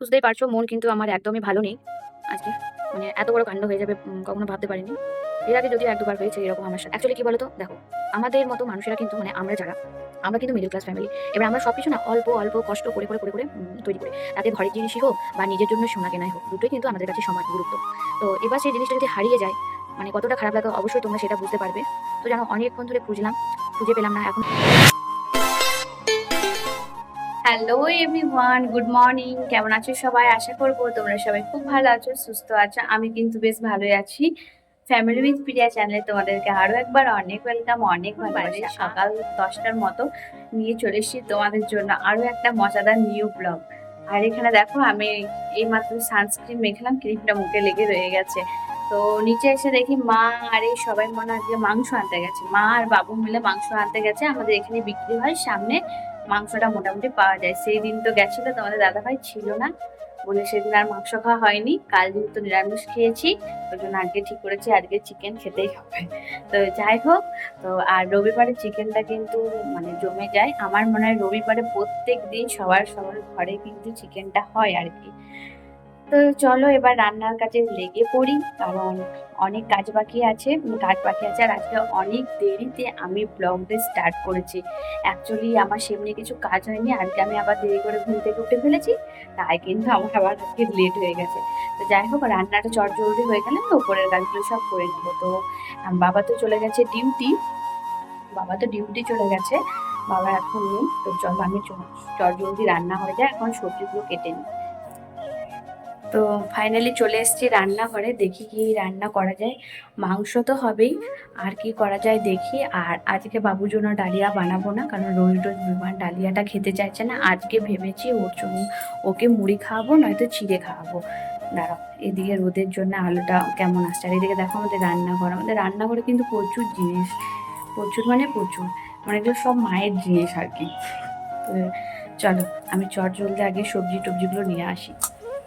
বুঝতেই পারছ, মন কিন্তু আমার একদমই ভালো নেই আজকে। মানে এত বড় কাণ্ড হয়ে যাবে কখনো ভাবতে পারিনি। এর আগে যদিও এক দুবার হয়েছে এরকম আমার সাথে। অ্যাকচুয়ালি কি বলতো? দেখো, আমাদের মতো মানুষেরা কিন্তু মানে আমরা যারা, আমরা কিন্তু মিডল ক্লাস ফ্যামিলি এবার আমরা সব কিছু না অল্প অল্প কষ্ট করে করে করে করে তৈরি করি। তাতে ঘরের জিনিসই হোক বা নিজের জন্য সোনা কেনাই হোক, দুটোই কিন্তু আমাদের কাছে সমান গুরুত্ব। তো এবার সেই জিনিসটা যদি হারিয়ে যায় মানে কতটা খারাপ লাগে, অবশ্যই তোমরা সেটা বুঝতে পারবে। তো জানো অনেকক্ষণ ধরে খুঁজলাম, খুঁজে পেলাম না, এখন হ্যালো এভরিওয়ান গুড মর্নিং কেমন আছো সবাই? আশা করব তোমরা সবাই খুব ভালো আছো সুস্থ আছো। আমি কিন্তু বেশ ভালোই আছি। ফ্যামিলি উইথ প্রিয়া চ্যানেলে তোমাদেরকে আরও একবার অনেক ওয়েলকাম অনেক ভালোবাসা। সকাল দশটার মতো নিয়ে চলে এসেছি তোমাদের জন্য আরও একটা মজাদার নিউ ব্লগ আর এখানে দেখো আমি এইমাত্র সানস্ক্রিন মেখলাম ক্রিমটা মুখে লেগে রয়ে গেছে। তো নিচে এসে দেখি মা আর এই সবাই মনে হয় আজকে মাংস আনতে গেছে। মা আর বাবু মিলে মাংস আনতে গেছে আমাদের এখানে বিক্রি হয় সামনে মাংসটা মোটামুটি পাওয়া যায়। সেই দিন তো গেছিল, তোমাদের দাদাভাই ছিল না। বলে সেদিন আর মাংস খাওয়া হয়নি। কাল যেহেতু নিরামিষ খেয়েছি, ওই জন্য আজকে ঠিক করেছি, আজকে চিকেন খেতেই হবে। তো যাই হোক, তো আর রবিবারে চিকেনটা কিন্তু মানে জমে যায়। আমার মনে হয় রবিবারে প্রত্যেক দিন সবার সবার ঘরে কিন্তু চিকেনটা হয় আর কি। তো চলো এবার রান্নার কাজে লেগে পড়ি, কারণ অনেক কাজ বাকি আছে, কাজ বাকি আছে, আর আজকে অনেক দেরিতে আমি ব্লগটা স্টার্ট করেছি। অ্যাকচুয়ালি আমার সেমনি কিছু কাজ হয়নি, আজকে আমি আবার দেরি করে ঘুম থেকে উঠে ফেলেছি, তাই কিন্তু আমার আবার আজকে লেট হয়ে গেছে। তো যাই হোক, রান্নাটা চট জলদি হয়ে গেলে তো উপরের কাজগুলো সব করে নেব। তো বাবা তো চলে গেছে ডিউটি বাবা তো ডিউটি চলে গেছে, বাবা এখন নেই, তো চল আমি চট জলদি রান্না হয়ে যায়, এখন সবজিগুলো কেটে নিই। তো ফাইনালি চলে এসেছি রান্নাঘরে, দেখি কি রান্না করা যায়। মাংস তো হবেই, আর কি করা যায় দেখি। আর আজকে বাবুর জন্য ডালিয়া বানাবো না, কারণ রোজ রোজ বিমান ডালিয়াটা খেতে চাইছে না। আজকে ভেবেছি ওর জন্য ওকে মুড়ি খাওয়াবো, নয়তো চিড়ে খাওয়াবো। দাঁড়াও, এদিকে রোদের জন্য আলুটা কেমন আসছে? আর এদিকে দেখো আমাদের রান্নাঘর। আমাদের রান্নাঘরে কিন্তু প্রচুর জিনিস, প্রচুর মানে প্রচুর মানে এগুলো সব মায়ের জিনিস আর কি। তো চলো, আমি চট জলদি আগে সবজি টবজিগুলো নিয়ে আসি।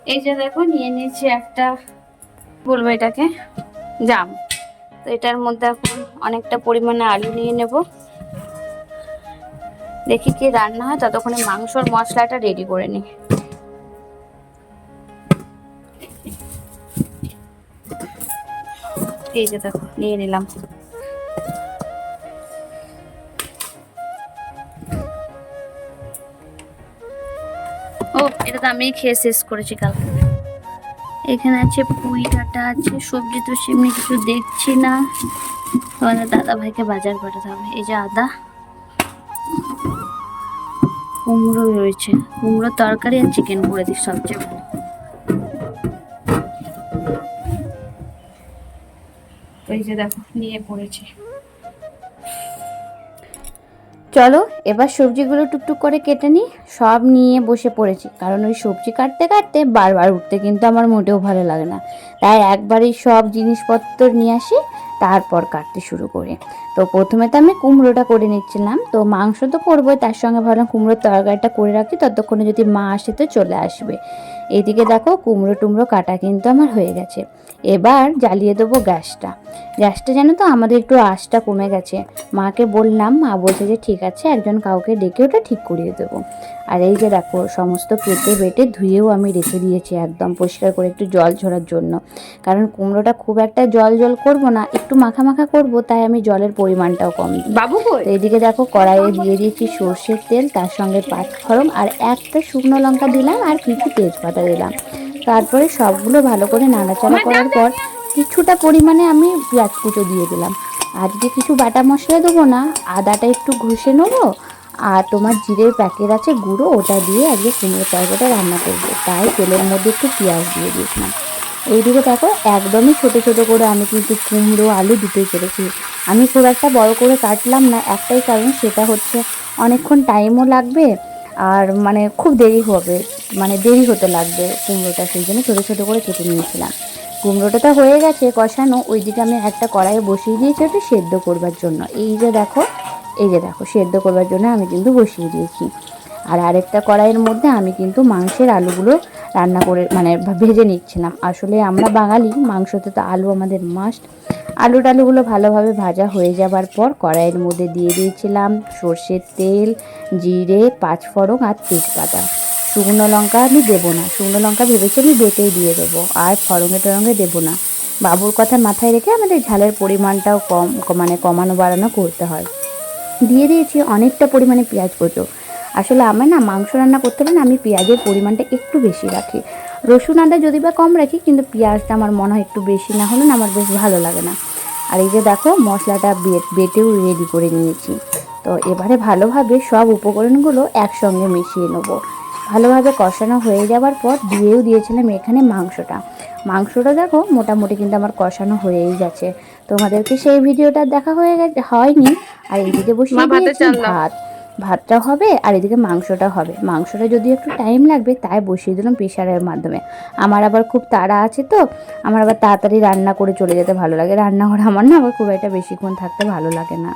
এই যে দেখো, নিয়ে নিয়েছি একটা বলব এটাকে, জাম। তো এটার মধ্যে এখন অনেকটা পরিমাণে আলু নিয়ে নেব। দেখি কি রান্না হয়, ততক্ষণে মাংসর মশলাটা রেডি করে নিই। এই যে দেখো, নিয়ে নিলাম। তো আমি খেয়ে শেষ করেছি কালকে। এখানে আছে পুঁই ডাটা, আছে সবজি তো সেমনি কিছু দেখছি না। তোমাদের দাদা ভাইকে বাজার পাঠাতে হবে। এই যে আদা, কুমড়ো রয়েছে। কুমড়ো তরকারি আর চিকেন করে দিই সবচেয়ে ভালো। এই যে দেখো, নিয়ে পড়েছি। চলো, এবার সবজিগুলো টুকটুক করে কেটে নিই, সব নিয়ে বসে পড়েছি। কারণ ওই সবজি কাটতে কাটতে বারবার উঠতে কিন্তু আমার মোটেও ভালো লাগে না। তাই একবারই সব জিনিসপত্র নিয়ে আসি, তারপর কাটতে শুরু করি। তো প্রথমে তো আমি কুমড়োটা করে নিচ্ছিলাম। তো মাংস তো করবোই, তার সঙ্গে ভাবলাম কুমড়োর তরকারিটা করে রাখি, ততক্ষণে যদি মা আসে তো চলে আসবে। এদিকে দেখো কুমড়ো টুমড়ো কাটা কিন্তু আমার হয়ে গেছে। এবার জ্বালিয়ে দেবো গ্যাসটা। গ্যাসটা জানো তো আমাদের একটু আশটা কমে গেছে। মাকে বললাম মা বলছে যে ঠিক আছে একজন কাউকে ডেকে ওটা ঠিক করিয়ে দেবো। আর এই যে দেখো সমস্ত কেটে বেটে ধুয়েও আমি রেখে দিয়েছি একদম পরিষ্কার করে একটু জল ঝরার জন্য। কারণ কুমড়োটা খুব একটা জল জল করব না একটু মাখা মাখা করব তাই আমি জলের পরিমাণটাও কম বাবু এদিকে দেখো কড়াইয়ে দিয়ে দিয়েছি সর্ষের তেল তার সঙ্গে পাঁচ ফোড়ন আর একটা শুকনো লঙ্কা দিলাম আর কিছু তেজপাতা দিলাম। তারপরে সবগুলো ভালো করে নাড়াচাড়া করার পর কিছুটা পরিমাণে আমি পেঁয়াজ কুচো দিয়ে দিলাম। আজকে কিছু বাটা মশলা দেবো না আদাটা একটু ঘষে নেব আর তোমার জিরের প্যাকেট আছে গুঁড়ো ওটা দিয়ে আজকে কুমড়ো তরকারিটা রান্না করব। তাই তেলের মধ্যে একটু পেঁয়াজ দিয়ে দিয়েছিলাম। এইদিকে দেখো একদমই ছোট ছোট করে আমি কিন্তু কুমড়ো আলু দুটোই করেছি আমি খুব একটা বড় করে কাটলাম না একটাই কারণ সেটা হচ্ছে অনেকক্ষণ টাইমও লাগবে আর মানে খুব দেরি হবে। মানে দেরি হতে লাগবে কুমড়োটা, সেই জন্য ছোটো ছোটো করে কেটে নিয়েছিলাম। কুমড়োটা তো হয়ে গেছে কষানো, ওইদিকে আমি একটা কড়াইয়ে বসিয়ে দিয়েছি ওটা সেদ্ধ করবার জন্য। এই যে দেখো, এই যে দেখো, সেদ্ধ করবার জন্য আমি কিন্তু বসিয়ে দিয়েছি। আর আরেকটা কড়াইয়ের মধ্যে আমি কিন্তু মাংসের আলুগুলো রান্না করে মানে ভেজে নিচ্ছিলাম। আসলে আমরা বাঙালি, মাংসতে তো আলু আমাদের মাস্ট আলু টালুগুলো ভালোভাবে ভাজা হয়ে যাবার পর কড়াইয়ের মধ্যে দিয়ে দিয়েছিলাম সর্ষের তেল, জিরে, পাঁচফোড়ন আর তেজপাতা। শুকনো লঙ্কা আমি দেবো না। শুকনো লঙ্কা ভেবেছি আমি বেটেই দিয়ে দেবো। আর ফরঙে টরঙে দেবো না। বাবুর কথা মাথায় রেখে আমাদের ঝালের পরিমাণটাও কম মানে কমানো বাড়ানো করতে হয়। দিয়ে দিয়েছি অনেকটা পরিমাণে পেঁয়াজ কুচো। আসলে আমার না মাংস রান্না করতে হলে না আমি পেঁয়াজের পরিমাণটা একটু বেশি রাখি। রসুন আদা যদি বা কম রাখি, কিন্তু পেঁয়াজটা আমার মনে হয় একটু বেশি না হলে না আমার বেশ ভালো লাগে না। আর এই যে দেখো, মশলাটা বেটেও রেডি করে নিয়েছি। তো এবারে ভালোভাবে সব উপকরণগুলো একসঙ্গে মিশিয়ে নেব। ভালোভাবে কষানো হয়ে যাওয়ার পর দিয়েও দিয়েছিলাম এখানে মাংসটা। মাংসটা দেখো মোটামুটি কিন্তু আমার কষানো হয়েই গেছে। তোমাদেরকে সেই ভিডিওটা দেখা হয়ে গেছে হয়নি। আর এইদিকে দিয়েছি ভাত। ভাতটা হবে আর এদিকে মাংসটা হবে। মাংসটা যদি একটু টাইম লাগবে তাই বসিয়ে দিলাম প্রেশারের মাধ্যমে। আমার আবার খুব তাড়া আছে তো আমার আবার তাড়াতাড়ি রান্না করে চলে যেতে ভালো লাগে। রান্নাঘরে আমার না আবার খুব একটা বেশিক্ষণ থাকতে ভালো লাগে না।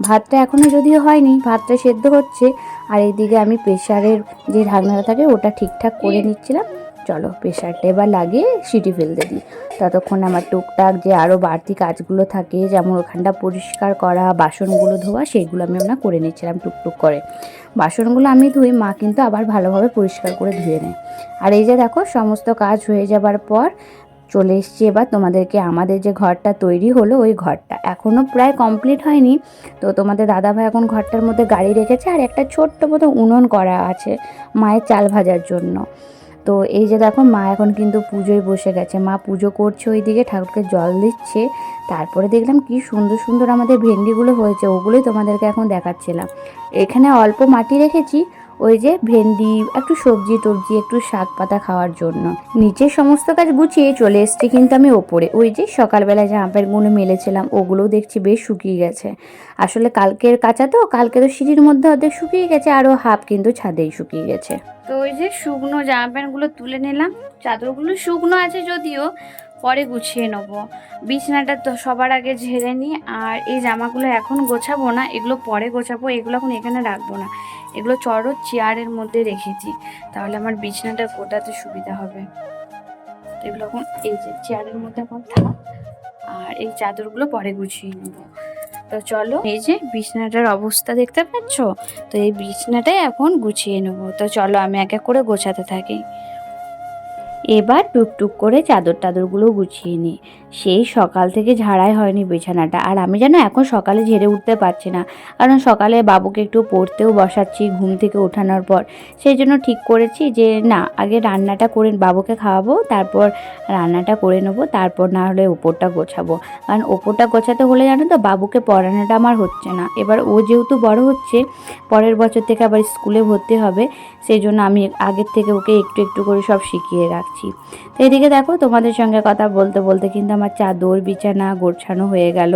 ভাতটা এখনও যদিও হয়নি, ভাতটা সেদ্ধ হচ্ছে, আর এইদিকে আমি প্রেশারের যে ঢাকনাটা থাকে ওটা ঠিকঠাক করে নিচ্ছিলাম। চলো প্রেশারটা এবার লাগিয়ে সিটি ফেলতে দিই। ততক্ষণ আমার টুকটাক যে আরও বাড়তি কাজগুলো থাকে, যেমন ওখানটা পরিষ্কার করা, বাসনগুলো ধোয়া সেইগুলো আমি আমরা করে নিচ্ছিলাম টুকটুক করে। বাসনগুলো আমি ধুই মা কিন্তু আবার ভালোভাবে পরিষ্কার করে ধুয়ে নেয়। আর এই যে দেখো, সমস্ত কাজ হয়ে যাবার পর চলে এসছি এবার। তোমাদেরকে আমাদের যে ঘরটা তৈরি হলো, ওই ঘরটা এখনও প্রায় কমপ্লিট হয়নি। তো তোমাদের দাদাভাই এখন ঘরটার মধ্যে গাড়ি রেখেছে আর একটা ছোট্ট মতো উনুন করা আছে মায়ের চাল ভাজার জন্য। তো এই যে দেখো, মা এখন কিন্তু পুজোয় বসে গেছে। মা পুজো করছে ওইদিকে, ঠাকুরকে জল দিচ্ছে। তারপরে দেখলাম কি সুন্দর সুন্দর আমাদের ভেন্ডিগুলো হয়েছে, ওগুলোই তোমাদেরকে এখন দেখাচ্ছিলাম। এখানে অল্প মাটি রেখেছি ওই যে ভেন্ডি, একটু সবজি টবজি, একটু শাক পাতা খাওয়ার জন্য। নিচের সমস্ত কাজ গুছিয়ে চলে এসছি কিন্তু আমি ওপরে। ওই যে সকালবেলা জামা প্যান্টগুলো মেলেছিলাম, ওগুলোও দেখছি বেশ শুকিয়ে গেছে। আসলে কালকের কাঁচা তো, কালকে তো সিঁড়ির মধ্যে অর্ধেক শুকিয়ে গেছে আরও হাফ কিন্তু ছাদেই শুকিয়ে গেছে। তো ওই যে শুকনো জামা প্যান্টগুলো তুলে নিলাম, চাদরগুলো শুকনো আছে যদিও, পরে গুছিয়ে নেব। বিছানাটা তো সবার আগে ঝেড়ে নিই, আর এই জামাগুলো এখন গোছাবো না, এগুলো পরে গোছাবো, এগুলো এখন এখানে রাখব না। এগুলো চড়ো, চেয়ারের মধ্যে রেখেছি। তাহলে আমার বিছানাটা গোটাতে সুবিধা হবে। এগুলো এখন এই যে চেয়ারের মধ্যে এখন থাক, আর এই চাদরগুলো পরে গুছিয়ে নেব। তো চলো, এই যে বিছানাটার অবস্থা দেখতে পাচ্ছ? তো এই বিছানাটাই এখন গুছিয়ে নেব। তো চলো, আমি এক এক করে গোছাতে থাকি। এবার টুকটুক করে চাদর টাদরগুলো গুছিয়ে নিই। সেই সকাল থেকে ঝাড়াই হয়নি বিছানাটা। আর আমি যেন এখন সকালে ঝেড়ে উঠতে পারছি না, কারণ সকালে বাবুকে একটু পড়তেও বসাচ্ছি ঘুম থেকে ওঠানোর পর। সেই জন্য ঠিক করেছি যে, না, আগে রান্নাটা করে বাবুকে খাওয়াবো, তারপর রান্নাটা করে নেব, তারপর না হলে ওপরটা গোছাবো। কারণ ওপরটা গোছাতে হলে জানো তো, বাবুকে পড়ানোটা আমার হচ্ছে না। এবার ও যেহেতু বড় হচ্ছে, পরের বছর থেকে আবার স্কুলে ভর্তি হবে সেই জন্য আমি আগের থেকে ওকে একটু একটু করে সব শিখিয়ে রাখছি। তো এদিকে দেখো, তোমাদের সঙ্গে কথা বলতে বলতে কিন্তু আমার চাদর, বিছানা, গোছানো হয়ে গেল।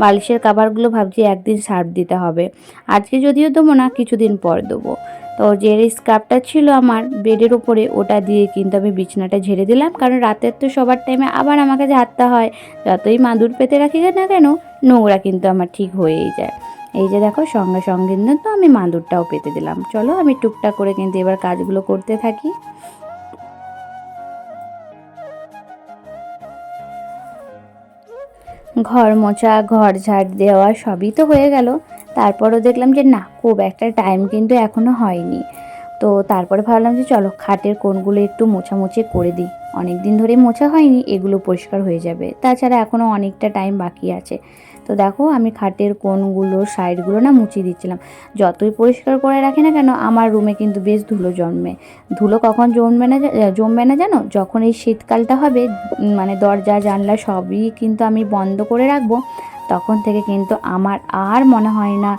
বালিশের কাবারগুলো ভাবছি একদিন সার্ফ দিতে হবে। আজকে যদিও দেবো না, কিছুদিন পর দেবো। তো যে স্কার্ফটা ছিল আমার বেডের উপরে, ওটা দিয়ে কিন্তু আমি বিছানাটা ঝেড়ে দিলাম। কারণ রাতের তো সবার টাইমে আবার আমাকে ঝাড়তে হয়, যতই মাদুর পেতে রাখি না কেন, নোংরা কিন্তু আমার ঠিক হয়েই যায়। এই যে দেখো, সঙ্গে সঙ্গে কিন্তু আমি মাদুরটাও পেতে দিলাম। চলো আমি টুকটাক করে কিন্তু এবার কাজগুলো করতে থাকি। ঘর মোচা ঘর ঝাড় দেওয়া সবই তো হয়ে গেল। তারপরও দেখলাম যে না, খুব একটা টাইম কিন্তু এখনও হয়নি। তো তারপরে ভাবলাম যে চলো, খাটের কোণগুলো একটু মোছামুছি করে দিই। অনেক দিন ধরে মোছা হয়নি, এগুলো পরিষ্কার হয়ে যাবে। তাছাড়া এখনও অনেকটা টাইম বাকি আছে। তো দেখো আমি খাটের কোণগুলো সাইডগুলো না মুছিয়ে দিচ্ছিলাম। যতই পরিষ্কার করে রাখি না কেন, আমার রুমে কিন্তু বেশ ধুলো জন্মে। ধুলো কখন জমবে না জমবে না জানো? যখন এই শীতকালটা হবে মানে দরজা, জানলা সবই কিন্তু আমি বন্ধ করে রাখব, তখন থেকে কিন্তু আমার আর মনে হয় না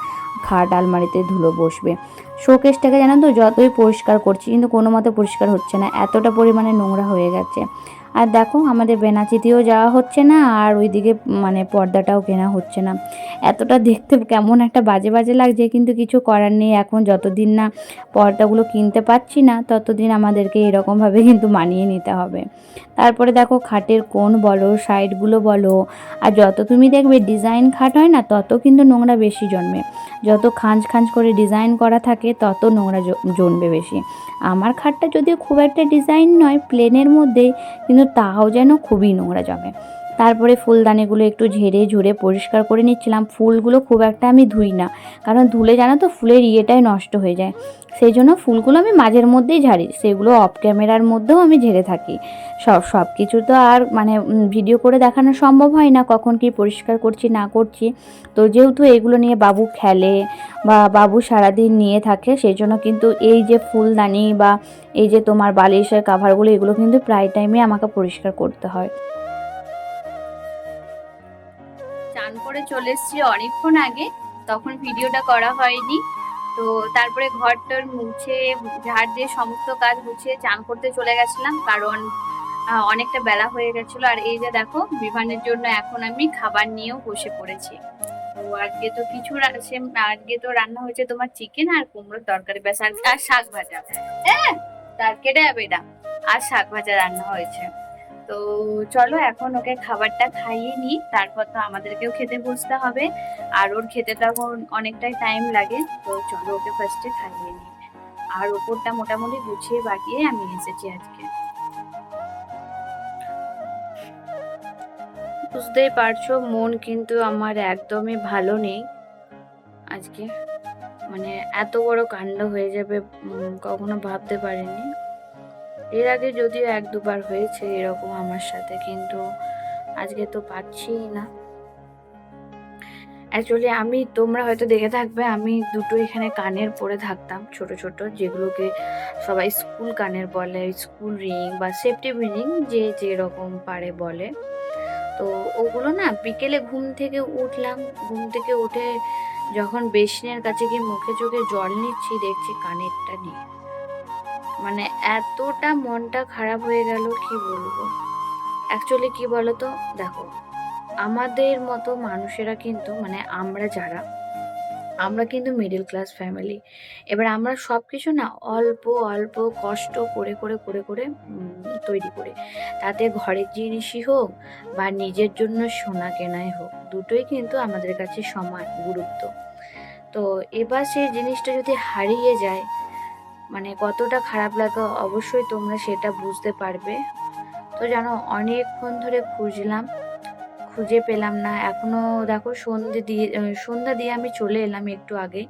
খাট আলমারিতে ধুলো বসবে। শোকেসটাকে জানো তো, যতই পরিষ্কার করছি, কিন্তু কোনো মতে পরিষ্কার হচ্ছে না। এতটা পরিমাণে নোংরা হয়ে গেছে। আর দেখো আমাদের বেনাচিতেও যাওয়া হচ্ছে না, আর ওইদিকে মানে পর্দাটাও কেনা হচ্ছে না। এতটা দেখতে কেমন একটা বাজে বাজে লাগছে, কিন্তু কিছু করার নেই। এখন যতদিন না পর্দাগুলো কিনতে পারছি না, ততদিন আমাদেরকে এরকমভাবে কিন্তু মানিয়ে নিতে হবে। তারপরে দেখো খাটের কোন বলো, সাইডগুলো বলো, আর যত তুমি দেখবে ডিজাইন খাট হয় না, তত কিন্তু নোংরা বেশি জন্মে। যত খাঁজ খাঁজ করে ডিজাইন করা থাকে, তত নোংরা জ- জমবে বেশি। আমার খাটটা যদিও খুব একটা ডিজাইন নয়, প্লেনের মধ্যেই, কিন্তু তাও যেন খুবই নোংরা জমে। তারপরে ফুলদানিগুলো একটু ঝেড়ে ঝুড়ে পরিষ্কার করে নিচ্ছিলাম। ফুলগুলো খুব একটা আমি ধুই না, কারণ ধুলে জানো তো ফুলের ইয়েটাই নষ্ট হয়ে যায়। সেই জন্য ফুলগুলো আমি মাঝের মধ্যেই ঝাড়ি, সেগুলো অফ ক্যামেরার মধ্যেও আমি ঝেড়ে থাকি। সব সব কিছু তো আর মানে ভিডিও করে দেখানো সম্ভব হয় না, কখন কি পরিষ্কার করছি, না করছি। তো যেহেতু এগুলো নিয়ে বাবু খেলে বা বাবু সারাদিন নিয়ে থাকে, সেই জন্য কিন্তু এই যে ফুলদানি বা এই যে তোমার বালিশের কাভারগুলো এগুলো কিন্তু প্রায় টাইমে আমাকে পরিষ্কার করতে হয়। চান করে চলে এসেছি অনেকক্ষণ আগে, তখন ভিডিওটা করা হয়নি। তো তারপরে ঘরটার মুছে, ঝাড় দিয়ে সমস্ত কাজ গুছিয়ে চান করতে চলে গেছিলাম, কারণ অনেকটা বেলা হয়ে গেছিল। আর এই যে দেখো বিমানের জন্য এখন আমি খাবার নিয়েও বসে পড়েছি। তো আজকে তো কিছু আজকে তো রান্না হয়েছে তোমার চিকেন আর কুমড়োর তরকারি। আর আর শাক ভাজা। হ্যাঁ তার কেটে যাবে এটা। আর শাক ভাজা রান্না হয়েছে। তো চলো এখন ওকে খাবারটা খাইয়ে নিই, তারপর তো আমাদেরকেও খেতে বসতে হবে। আর ওর খেতে তখন অনেকটাই টাইম লাগে, তো চলো ওকে ফার্স্টে খাইয়ে নিই। আর ওপরটা মোটামুটি গুছিয়ে বাগিয়ে আমি এসেছি আজকে। বুঝতেই পারছ, মন কিন্তু আমার একদমই ভালো নেই। আজকে মানে এত বড় কাণ্ড হয়ে যাবে কখনো ভাবতে পারিনি। এর আগে যদিও এক দুবার হয়েছে এরকম আমার সাথে, কিন্তু আজকে তো পাচ্ছি না। অ্যাকচুয়ালি আমি, তোমরা হয়তো দেখে থাকবে, আমি দুটো এখানে কানের পরে থাকতাম, ছোট ছোট, যেগুলোকে সবাই স্কুল কানের বলে, স্কুল রিং বা সেফটি রিং যে যেরকম পারে বলে। তো ওগুলো না, বিকেলে ঘুম থেকে উঠলাম, ঘুম থেকে উঠে যখন বেসিনের কাছে গিয়ে মুখে চোখে জল নিচ্ছি, দেখছি কানেরটা নেই। মানে এতটা মনটা খারাপ হয়ে গেল, কি বলব? অ্যাকচুয়ালি কি বলতো? দেখো, আমাদের মতো মানুষেরা কিন্তু মানে আমরা যারা, আমরা কিন্তু মিডল ক্লাস ফ্যামিলি এবার আমরা সব কিছু না অল্প অল্প কষ্ট করে করে করে করে তৈরি করি। তাতে ঘরের জিনিসই হোক বা নিজের জন্য সোনা কেনাই হোক, দুটোই কিন্তু আমাদের কাছে সমান গুরুত্ব। তো এবার সেই জিনিসটা যদি হারিয়ে যায় মানে কতটা খারাপ লাগে অবশ্যই তোমরা সেটা বুঝতে পারবে। তো জানো, অনেকক্ষণ ধরে খুঁজলাম, খুঁজে পেলাম না। এখনও দেখো সন্ধে দিয়ে সন্ধ্যা দিয়ে আমি চলে এলাম একটু আগে।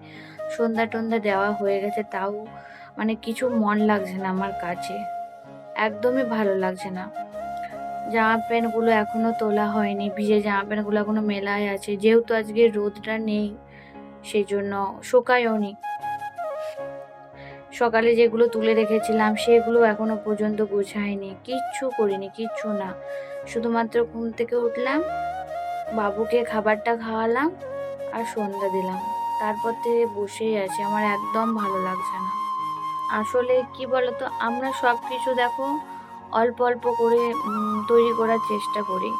সন্ধ্যা টন্ধা দেওয়া হয়ে গেছে, তাও মানে কিছু মন লাগছে না আমার কাছে। একদমই ভালো লাগছে না। জামা প্যান্টগুলো এখনও তোলা হয়নি, ভিজে জামা প্যান্টগুলো এখনও মেলায় আছে। যেহেতু আজকে রোদটা নেই সেই জন্য শোকায়ও নি। সকালে যেগুলো তুলে রেখেছিলাম, সেগুলো এখনও পর্যন্ত গোছায়নি কিচ্ছু করিনি, কিচ্ছু না। শুধুমাত্র ঘুম থেকে উঠলাম, বাবুকে খাবারটা খাওয়ালাম আর সন্ধ্যা দিলাম। তারপর থেকে বসেই আছি, আমার একদম ভালো লাগছে না। আসলে কি বলতো, আমরা সব কিছু দেখো, অল্প অল্প করে তৈরি করার চেষ্টা করি।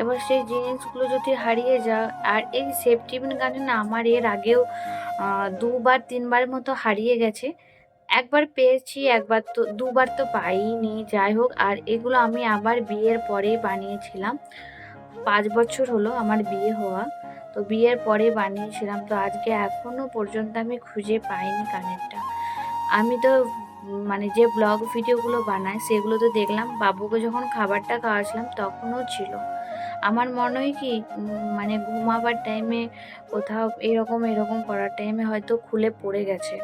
এবার সেই জিনিসগুলো যদি হারিয়ে যায়, আর এই সেফটি পিন গানে না আমার এর আগেও দুবার, তিনবার মতো হারিয়ে গেছে। একবার পেয়েছি, একবার তো, দুবার তো পাইনি। যাই হোক, আর এগুলো আমি আবার বিয়ের পরেই বানিয়েছিলাম। পাঁচ বছর হলো আমার বিয়ে হওয়া। তো বিয়ের পরে বানিয়েছিলাম। তো আজকে এখনও পর্যন্ত আমি খুঁজে পাইনি কানেরটা। আমি তো মানে যে ব্লগ ভিডিওগুলো বানাই, সেগুলো তো দেখলাম। বাবুকে যখন খাবারটা খাওয়াছিলাম, তখনও ছিল। আমার মনে হয় কি মানে ঘুমাবার টাইমে কোথাও এরকম এরকম করার টাইমে হয়তো খুলে পড়ে গেছে।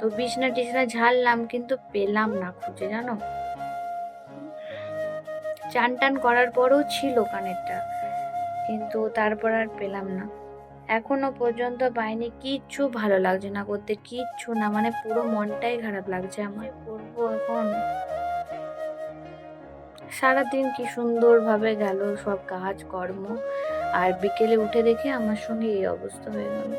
তো বিছনা টিছনা ঝাড়লাম কিন্তু পেলাম না খুঁজে জানো? চান টান করার পরেও ছিল কানেরটা কিন্তু তারপর আর পেলাম না। এখনও পর্যন্ত পাইনি কিচ্ছু ভালো লাগছে না করতে কিচ্ছু না মানে পুরো মনটাই খারাপ লাগছে আমার। করব এখন? সারাদিন কি সুন্দরভাবে গেল সব কাজ কর্ম আর বিকেলে উঠে দেখে আমার সঙ্গে এই অবস্থা হয়ে গেল।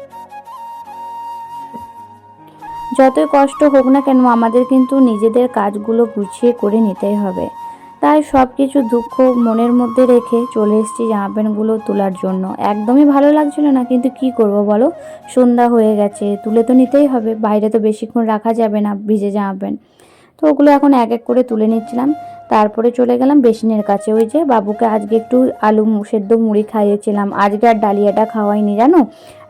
যতই কষ্ট হোক না কেন, আমাদের কিন্তু নিজেদের কাজগুলো গুছিয়ে করে নিতেই হবে। তাই সব কিছু দুঃখ মনের মধ্যে রেখে চলে এসেছি জামা প্যান্টগুলো তোলার জন্য। একদমই ভালো লাগছিল না, কিন্তু কি করব বলো? সন্ধ্যা হয়ে গেছে, তুলে তো নিতেই হবে, বাইরে তো বেশিক্ষণ রাখা যাবে না ভিজে জামা প্যান্ট তো ওগুলো এখন এক এক করে তুলে নিচ্ছিলাম। তারপরে চলে গেলাম বেসিনের কাছে। ওই যে বাবুকে আজকে একটু আলু সেদ্ধ মুড়ি খাইয়েছিলাম। আজকে আর ডালিয়াটা খাওয়াইনি, জানো?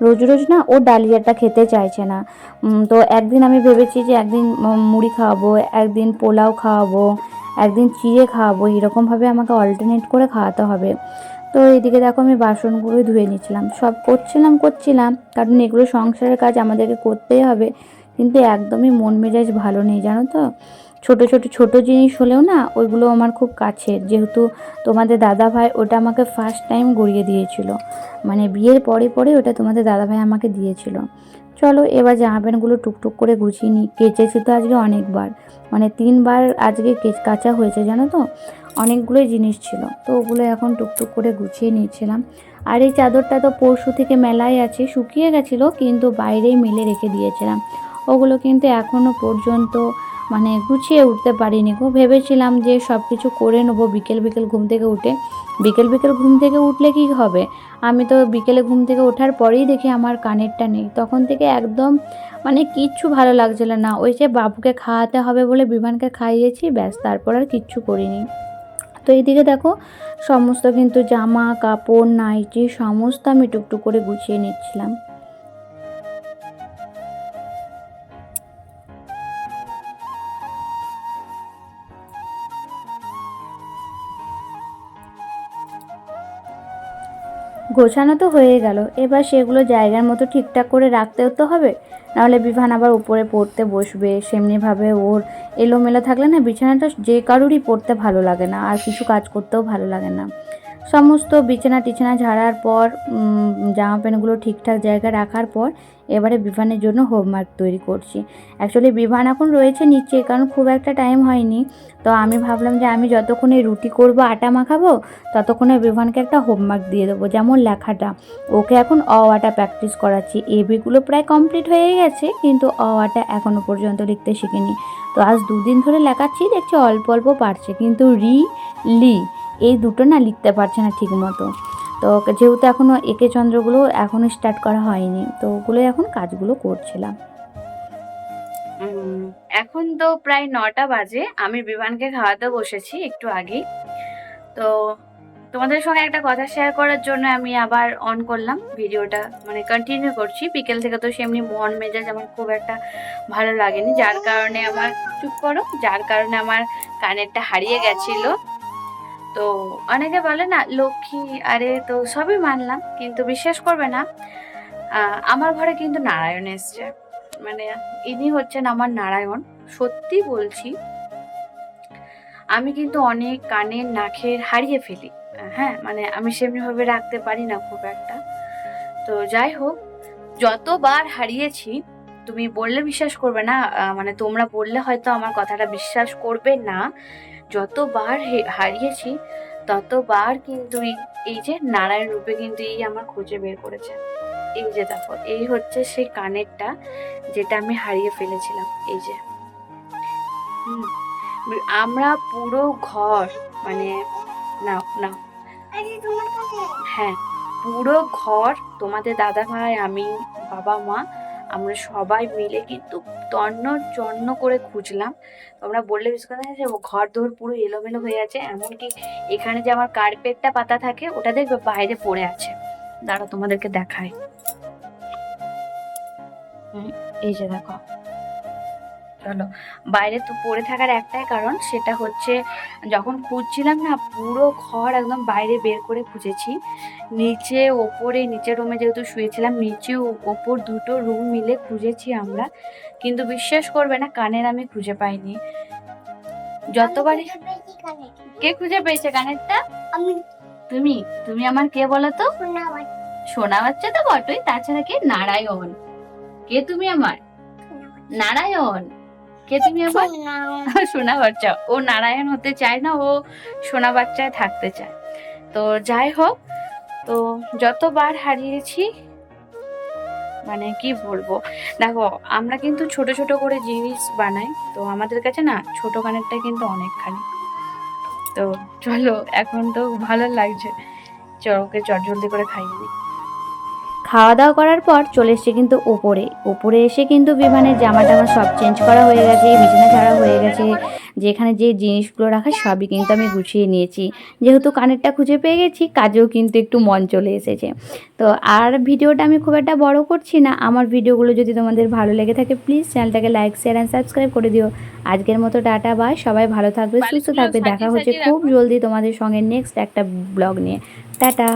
রোজ রোজ না ও ডালিয়াটা খেতে চাইছে না। তো একদিন আমি ভেবেছি যে একদিন মুড়ি খাওয়াবো, একদিন পোলাও খাওয়াবো, একদিন চিড়ে খাওয়াবো এরকমভাবে আমাকে অল্টারনেট করে খাওয়াতে হবে। তো এইদিকে দেখো আমি বাসনগুলোই ধুয়ে নিচ্ছিলাম। সব করছিলাম করছিলাম, কারণ এগুলো সংসারের কাজ আমাদেরকে করতেই হবে। কিন্তু একদমই মন মেজাজ ভালো নেই, জানো তো? ছোট ছোট ছোট জিনিস হলেও না, ওইগুলো আমার খুব কাছের। যেহেতু তোমাদের দাদা ভাই ওটা আমাকে ফার্স্ট টাইম গড়িয়ে দিয়েছিল। মানে বিয়ের পরে পরে ওটা তোমাদের দাদা ভাই আমাকে দিয়েছিল। চলো, এবার জামা প্যান্টগুলো টুকটুক করে গুছিয়ে নিই কেচেছি তো আজকে অনেকবার। মানে তিনবার আজকে কেচ কাচা হয়েছে, জানো তো? অনেকগুলোই জিনিস ছিল। তো ওগুলো এখন টুকটুক করে গুছিয়ে নিয়েছিলাম। আর এই চাদরটা তো পরশু থেকে মেলায় আছে, শুকিয়ে গেছিল, কিন্তু বাইরেই মেলে রেখে দিয়েছিলাম। ওগুলো কিন্তু এখনও পর্যন্ত মানে গুছিয়ে উঠতে পারিনি গো। ভেবেছিলাম যে সব কিছু করে নেব বিকেল বিকেল ঘুম থেকে উঠে। বিকেল বিকেল ঘুম থেকে উঠলে কি হবে? আমি তো বিকেলে ঘুম থেকে ওঠার পরেই দেখি আমার কানেরটা নেই। তখন থেকে একদম মানে কিচ্ছু ভালো লাগছিল না। ওই যে বাবুকে খাওয়াতে হবে বলে বিমানকে খাইয়েছি, ব্যাস, তারপর আর কিচ্ছু করিনি। তো এইদিকে দেখো, সমস্ত কিন্তু জামা, কাপড়, নাইটি, সমস্ত আমি টুকটুক করে গুছিয়ে নিচ্ছিলাম। গোছানো তো হয়ে গেল। এবার সেগুলো জায়গার মতো ঠিকঠাক করে রাখতেও তো হবে। নাহলে বিভান আবার উপরে পড়তে বসবে। সেমনিভাবে ওর এলোমেলো থাকলে না বিছানাটা যে কারোরই পড়তে ভালো লাগে না। আর কিছু কাজ করতেও ভালো লাগে না। সমস্ত বিছানা টিছানা ঝাড়ার পর জামা প্যান্টগুলো ঠিকঠাক জায়গায় রাখার পর, এবারে বিভানের জন্য হোমওয়ার্ক তৈরি করছি। অ্যাকচুয়ালি বিভান এখন রয়েছে নিচে, কারণ খুব একটা টাইম হয়নি। তো আমি ভাবলাম যে আমি যতক্ষণে রুটি করব, আটা মাখাবো, ততক্ষণে বিভানকে একটা হোমওয়ার্ক দিয়ে দেবো, যেমন লেখাটা। ওকে এখন অ আটা প্র্যাকটিস করাচ্ছি। এবিগুলো প্রায় কমপ্লিট হয়ে গেছে, কিন্তু অ আটা এখনও পর্যন্ত লিখতে শিখিনি। তো আজ দুদিন ধরে লেখাচ্ছি, দেখছি অল্প অল্প পারছে, কিন্তু রি লি এই দুটো না লিখতে পারছে না ঠিক মতো তো যেহেতু এখনও একে চন্দ্রগুলো এখনও স্টার্ট করা হয়নি, তো ওগুলো এখন কাজগুলো করছিলাম। এখন তো প্রায় নটা বাজে, আমি বিমানকে খাওয়াতে বসেছি একটু আগেই। তো তোমাদের সঙ্গে একটা কথা শেয়ার করার জন্য আমি আবার অন করলাম ভিডিওটা মানে কন্টিনিউ করছি। বিকেল থেকে তো সেমনি মন মেজাজ আমার খুব একটা ভালো লাগেনি, যার কারণে আমার, চুপ করো, যার কারণে আমার কানেরটা হারিয়ে গেছিল। তো অনেকে বলে না, লক্ষ্মী, আরে তো সবই মানলাম, কিন্তু বিশ্বাস করবে না। আমার ঘরে কিন্তু নারায়ণ এসছে। মানে ইনি হচ্ছেন আমার নারায়ণ, সত্যি বলছি। আমি কিন্তু অনেক কানের নাকের হারিয়ে ফেলি। হ্যাঁ মানে আমি সেমনিভাবে রাখতে পারি না খুব একটা। তো যাই হোক, যতবার হারিয়েছি, তুমি বললে বিশ্বাস করবে না মানে তোমরা বললে হয়তো আমার কথাটা বিশ্বাস করবে না। যতবার হারিয়েছি ততবার কিন্তু এই- যে নারায়ণ রূপে কিন্তু এই আমার খুঁজে বের করেছে। এই যে দেখো এই হচ্ছে সেই কানেরটা যেটা আমি হারিয়ে ফেলেছিলাম এই যে। আমরা পুরো ঘর মানে না না হ্যাঁ পুরো ঘর তোমাদের দাদা ভাই আমি বাবা মা আমরা সবাই মিলে কিন্তু তন্ন চন্ন করে খুঁজলাম। তোমরা বললে বিশেষ কথা যে ঘর দৌড় পুরো এলোমেলো হয়ে আছে, এমনকি এখানে যে আমার কার্পেটটা পাতা থাকে, ওটা দেখবে বাইরে পড়ে আছে। দাঁড়া তোমাদেরকে দেখায় এই যে দেখো। চলো। বাইরে তো পড়ে থাকার একটাই কারণ সেটা হচ্ছে যখন খুঁজছিলাম না পুরো ঘর একদম বাইরে বের করে খুঁজেছি। নিচে ওপরে নিচের রুমে যেহেতু শুয়েছিলাম নিচে ও- ওপর দুটো রুম মিলে খুঁজেছি আমরা। কিন্তু বিশ্বাস করবে না কানের আমি খুঁজে পাইনি। যতবারই কে খুঁজে পেয়েছে কানেরটা? আমি। তুমি। তুমি আমার কে বলো তো? সোনা বাচ্চা। তো বটই তাছাড়া কে? নারায়ণ। কে তুমি আমার? নারায়ণ। কে তুমি আমার সোনা। বাচ্চা। ও নারায়ণ হতে চায় না ও সোনা বাচ্চায় থাকতে চায়। তো যাই হোক তো যতবার হারিয়েছি মানে কি বলব? দেখো আমরা কিন্তু ছোট ছোট করে জিনিস বানাই তো আমাদের কাছে না ছোট কানেরটা কিন্তু অনেকখানি। তো চলো এখন তো ভালো লাগছে। চলো ওকে চট জলদি করে খাইয়ে দিই। খাওয়া দাওয়া করার পর চলে এসছে কিন্তু ওপরে। ওপরে এসে কিন্তু বিমানের জামা টামা সব চেঞ্জ করা হয়ে গেছে বিছানা ছাড়া হয়ে গেছে। যেখানে যে জিনিসগুলো রাখা সবই কিন্তু আমি গুছিয়ে নিয়েছি। যেহেতু কানেরটা খুঁজে পেয়ে গেছি কাজেও কিন্তু একটু মন চলে এসেছে। তো আর ভিডিওটা আমি খুব একটা বড় করছি না আমার ভিডিওগুলো যদি তোমাদের ভালো লেগে থাকে প্লিজ চ্যানেলটাকে লাইক শেয়ার অ্যান্ড সাবস্ক্রাইব করে দিও। আজকের মতো টাটা বাই সবাই ভালো থাকবে সুস্থ থাকবে দেখা হচ্ছে খুব জলদি তোমাদের সঙ্গে নেক্সট একটা ব্লগ নিয়ে। টাটা।